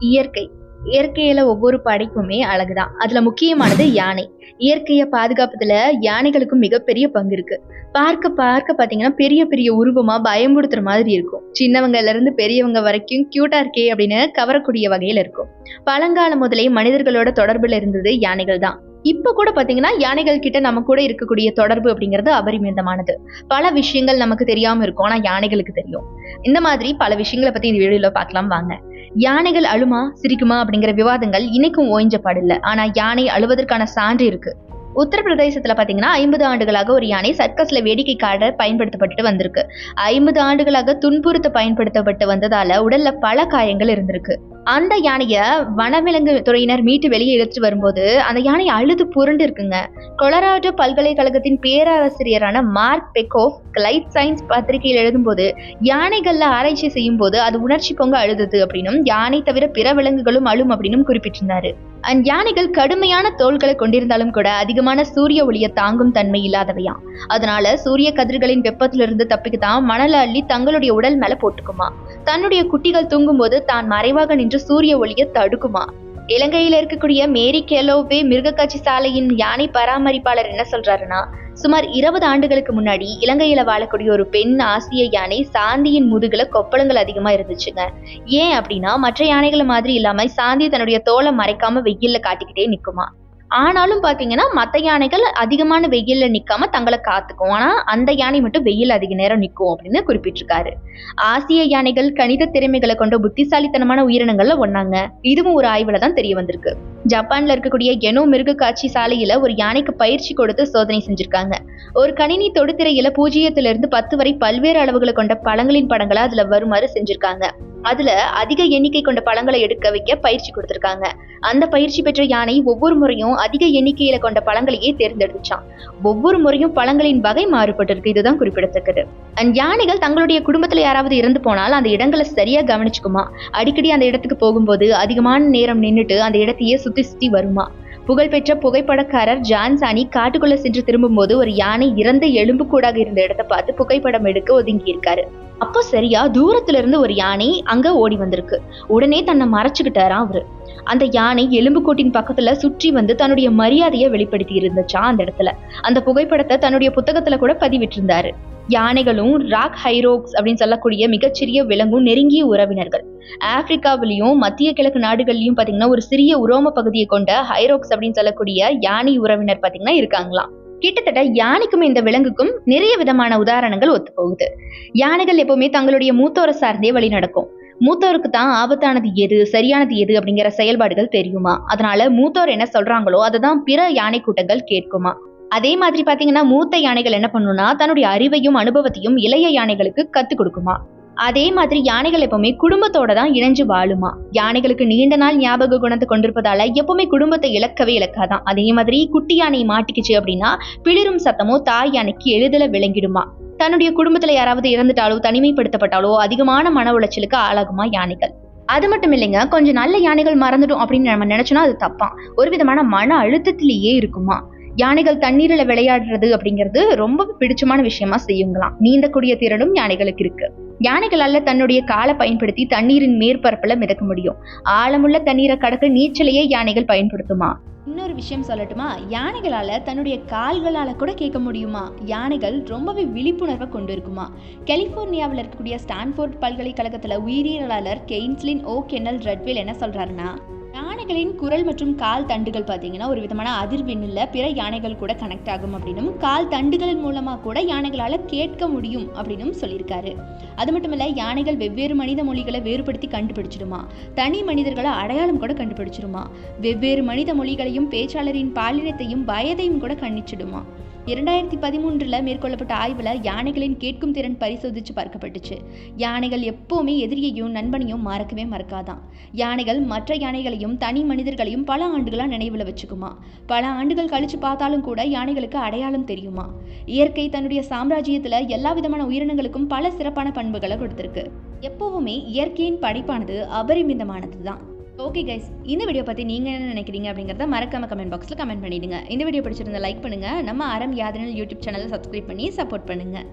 இயற்கை. இயற்கையில ஒவ்வொரு படைப்புமே அழகுதான். அதுல முக்கியமானது யானை. இயற்கையை பாதுகாப்பதுல யானைகளுக்கும் மிகப்பெரிய பங்கு இருக்கு. பார்க்க பார்க்க பாத்தீங்கன்னா பெரிய பெரிய உருவமா பயமுறுத்துற மாதிரி இருக்கும். சின்னவங்கல இருந்து பெரியவங்க வரைக்கும் கியூட்டா இருக்கே அப்படின்னு கவரக்கூடிய வகையில இருக்கும். பழங்காலம் முதலே மனிதர்களோட தொடர்புல இருந்தது யானைகள் தான். இப்ப கூட பாத்தீங்கன்னா யானைகள் கிட்ட நம்ம கூட இருக்கக்கூடிய தொடர்பு அப்படிங்கிறது அபரிமிதமானது. பல விஷயங்கள் நமக்கு தெரியாம இருக்கும். ஆனா யானைகளுக்கு தெரியும். இந்த மாதிரி பல விஷயங்களை பத்தி இந்த வீடியோல பார்க்கலாம். வாங்க. யானைகள் அழுமா சிரிக்குமா அப்படிங்கிற விவாதங்கள் இன்னைக்கும் ஓய்ஞ்ச பாடில்ல. ஆனா யானை அழுவதற்கான சான்று இருக்கு. உத்தரப்பிரதேசத்துல பாத்தீங்கன்னா ஐம்பது ஆண்டுகளாக ஒரு யானை சர்க்கஸ்ல வேடிக்கை காட பயன்படுத்தப்பட்டு வந்திருக்கு. ஐம்பது ஆண்டுகளாக துன்புறுத்த பயன்படுத்தப்பட்டு வந்ததால உடல்ல பல காயங்கள் இருந்திருக்கு. அந்த யானையை வனவிலங்கு துறையினர் மீட்டு வெளியே இழுத்து வரும்போது அந்த யானை அழுது புரண்டு இருக்குங்க. கொலராடோ பல்கலைக்கழகத்தின் பேராசிரியரான மார்க் பெக்கோஃப் கிளைட் சயின்ஸ் பத்திரிகையில் எழுதும்போது யானைகள்ல ஆராய்ச்சி செய்யும் போது அது உணர்ச்சி பொங்க அழுதுது அப்படின்னும் யானை தவிர பிற விலங்குகளும் அழும் அப்படின்னும் குறிப்பிட்டிருந்தாரு. அண்ட் யானைகள் கடுமையான தோள்களை கொண்டிருந்தாலும் கூட அதிகமான சூரிய ஒளியை தாங்கும் தன்மை இல்லாதவையாம் அதனால சூரிய கதிர்களின் வெப்பத்திலிருந்து தப்பிக்கத்தான் மணல அள்ளி தங்களுடைய உடல் மேல போட்டுக்குமா? தன்னுடைய குட்டிகள் தூங்கும்போது தான் மறைவாக நின்று சூரிய ஒளியை தடுக்குமா? இலங்கையில இருக்கக்கூடிய மேரி கெலோவே மிருகக்காட்சி சாலையின் யானை பராமரிப்பாளர் என்ன சொல்றாருன்னா சுமார் இருபது ஆண்டுகளுக்கு முன்னாடி இலங்கையில வாழக்கூடிய ஒரு பெண் ஆசிய யானை சாந்தியின் முதுகுல கொப்பளங்கள் அதிகமா இருந்துச்சுங்க. ஏன் அப்படின்னா மற்ற யானைகளை மாதிரி இல்லாம சாந்தி தன்னுடைய தோலை மறைக்காம வெயில்ல காட்டிக்கிட்டே நிக்குமா? ஆனாலும் பாத்தீங்கன்னா மற்ற யானைகள் அதிகமான வெயில்ல நிக்காம தங்களை காத்துக்கும். ஆனா அந்த யானை மட்டும் வெயில் அதிக நேரம் நிற்கும் அப்படின்னு குறிப்பிட்டிருக்காரு. ஆசிய யானைகள் கணித திறமைகளை கொண்ட புத்திசாலித்தனமான உயிரினங்கள்ல ஒன்னாங்க. இதுவும் ஒரு ஆய்வில் தான் தெரிய வந்திருக்கு. ஜப்பான்ல இருக்கக்கூடிய எனோ மிருக காட்சி சாலையில ஒரு யானைக்கு பயிற்சி கொடுத்து சோதனை செஞ்சிருக்காங்க. ஒரு கணினி தொடுதிரையில பூஜ்ஜியத்திலிருந்து பத்து வரை பல்வேறு அளவுகளை கொண்ட பழங்களின் படங்களை அதுல வருமாறு செஞ்சிருக்காங்க. அதுல அதிக எண்ணிக்கை கொண்ட பழங்களை எடுக்க வைக்க பயிற்சி கொடுத்திருக்காங்க. அந்த பயிற்சி பெற்ற யானை ஒவ்வொரு முறையும் அதிக எண்ணிக்கையில கொண்ட பழங்களையே தேர்ந்தெடுத்துச்சான் ஒவ்வொரு முறையும் பழங்களின் வகை மாறுபட்டிருக்கு. இதுதான் குறிப்பிடத்தக்கது. அண்ட் யானைகள் தங்களுடைய குடும்பத்துல யாராவது இறந்து போனால் அந்த இடங்களை சரியா கவனிச்சுக்குமா? அடிக்கடி அந்த இடத்துக்கு போகும்போது அதிகமான நேரம் நின்றுட்டு அந்த இடத்தையே சுத்தி கிறிஸ்டி வருமா? புகழ்பெற்ற புகைப்படக்காரர் ஜான்சானி காட்டுக்குள்ள சென்று திரும்பும்போது ஒரு யானை இறந்த எலும்பு கூடாக இருந்த இடத்தை பார்த்து புகைப்படம் எடுக்க ஒதுங்கியிருக்காரு. அப்போ சரியா தூரத்துல இருந்து ஒரு யானை அங்க ஓடி வந்திருக்கு. உடனே தன்னை மறைச்சுக்கிட்டாராம் அவரு. அந்த யானை எலும்புக்கோட்டின் பக்கத்துல சுற்றி வந்து தன்னுடைய மரியாதையை வெளிப்படுத்தி இருந்துச்சா அந்த இடத்துல. அந்த புகைப்படத்தை தன்னுடைய புத்தகத்துல கூட பதிவிட்டிருந்தாரு. யானைகளும் ராக் ஹைரோக்ஸ் அப்படின்னு சொல்லக்கூடிய மிகச்சிறிய விலங்கும் நெருங்கிய உறவினர்கள். ஆப்பிரிக்காவிலையும் மத்திய கிழக்கு நாடுகள்லயும் பாத்தீங்கன்னா ஒரு சிறிய உரோம பகுதியை கொண்ட ஹைரோக்ஸ் அப்படின்னு சொல்லக்கூடிய யானை உறவினர் பாத்தீங்கன்னா இருக்காங்களாம். கிட்டத்தட்ட யானைக்கும் இந்த விலங்குக்கும் நிறைய விதமான உதாரணங்கள் ஒத்து போகுது யானைகள் எப்பவுமே தங்களுடைய மூத்தோரை சார்ந்தே வழி நடக்கும். மூத்தோருக்கு தான் ஆபத்தானது எது சரியானது எது அப்படிங்கிற செயல்பாடுகள் தெரியுமா? அதனால மூத்தோர் என்ன சொல்றாங்களோ அதுதான் பிற யானை கூட்டங்கள் கேட்குமா? அதே மாதிரி பாத்தீங்கன்னா மூத்த யானைகள் என்ன பண்ணும்னா தன்னுடைய அறிவையும் அனுபவத்தையும் இளைய யானைகளுக்கு கத்துக் கொடுக்குமா? அதே மாதிரி யானைகள் எப்பவுமே குடும்பத்தோட தான் இணைஞ்சு வாழுமா? யானைகளுக்கு நீண்ட நாள் ஞாபக குணத்தை கொண்டிருப்பதால எப்பவுமே குடும்பத்தை இழக்கவே இழக்காதான். அதே மாதிரி குட்டி யானை மாட்டிக்கிச்சு அப்படின்னா பிளிரும் சத்தமோ தாய் யானைக்கு எளிதில் விளங்கிடுமா? தன்னுடைய குடும்பத்துல யாராவது இறந்துட்டாலோ தனிமைப்படுத்தப்பட்டாலோ அதிகமான மன உளைச்சலுக்கு ஆளாகுமா யானைகள்? அது மட்டும் இல்லைங்க கொஞ்சம் நல்ல யானைகள் மறந்துடும் அப்படின்னு நம்ம நினைச்சோன்னா அது தப்பான் ஒரு விதமான மன அழுத்தத்திலேயே இருக்குமா? யானைகள் தண்ணீரில் விளையாடுறது அப்படிங்கிறது ரொம்ப பிடிச்சமான விஷயமா செய்யுங்களாம். நீந்தக்கூடிய திறனும் யானைகளுக்கு இருக்கு. யானைகளால தன்னுடைய காலை பயன்படுத்தி தண்ணீரின் மேற்பரப்புல மிதக்க முடியும். ஆழமுள்ள தண்ணீரை கடக்க நீச்சலையே யானைகள் பயன்படுத்துமா? இன்னொரு விஷயம் சொல்லட்டுமா? யானைகளால் தன்னுடைய கால்களால் கூட கேட்க முடியுமா? யானைகள் ரொம்பவே விழிப்புணர்வை கொண்டு இருக்குமா கலிஃபோர்னியாவில் இருக்கக்கூடிய ஸ்டான்ஃபோர்ட் பல்கலைக்கழகத்தில் உயிரியலாளர் கெயின்ஸ்லின் ஓ கென்னல் ரெட்வில் என்ன சொல்கிறாருன்னா யானைகளின் குரல் மற்றும் கால் தண்டுகள் பார்த்தீங்கன்னா ஒரு விதமான அதிர்வெண்ணில் பிற யானைகள் கூட கனெக்ட் ஆகும் அப்படின்னும் கால் தண்டுகள் மூலமாக கூட யானைகளால் கேட்க முடியும் அப்படின்னும் சொல்லியிருக்காரு. அது மட்டும் இல்லை யானைகள் வெவ்வேறு மனித மொழிகளை வேறுபடுத்தி கண்டுபிடிச்சிடுமா? தனி மனிதர்களை அடையாளம் கூட கண்டுபிடிச்சிடுமா? வெவ்வேறு மனித மொழிகளையும் பேச்சாளரின் பாலினத்தையும் வயதையும் கூட கண்ணிச்சிடுமா இரண்டாயிரத்தி பதிமூன்றில் மேற்கொள்ளப்பட்ட ஆய்வில் யானைகளின் கேட்கும் திறன் பரிசோதித்து பார்க்கப்பட்டுச்சு. யானைகள் எப்போவுமே எதிரியையும் நண்பனையும் மறக்கவே மறக்காதான் யானைகள் மற்ற யானைகளையும் தனி மனிதர்களையும் பல ஆண்டுகளாக நினைவில் வச்சுக்குமா. பல ஆண்டுகள் கழிச்சு பார்த்தாலும் கூட யானைகளுக்கு அடையாளம் தெரியுமா. இயற்கை தன்னுடைய சாம்ராஜ்யத்தில் எல்லா விதமான உயிரினங்களுக்கும் பல சிறப்பான பண்புகளை கொடுத்துருக்கு. எப்போவுமே இயற்கையின் படைப்பானது அபரிமிதமானது தான் ஓகே கைஸ் இந்த வீடியோ பற்றி நீங்கள் என்ன நினைக்கிறீங்க அப்படிங்கிறத மறக்காம கமெண்ட் பாக்ஸில் கமெண்ட் பண்ணிடுங்க. இந்த வீடியோ பிடிச்சிருந்தா லைக் பண்ணுங்கள் நம்ம அறம் யாதனல் யூடியூப் சேனலை சப்ஸ்கிரைப் பண்ணி சப்போர்ட் பண்ணுங்கள்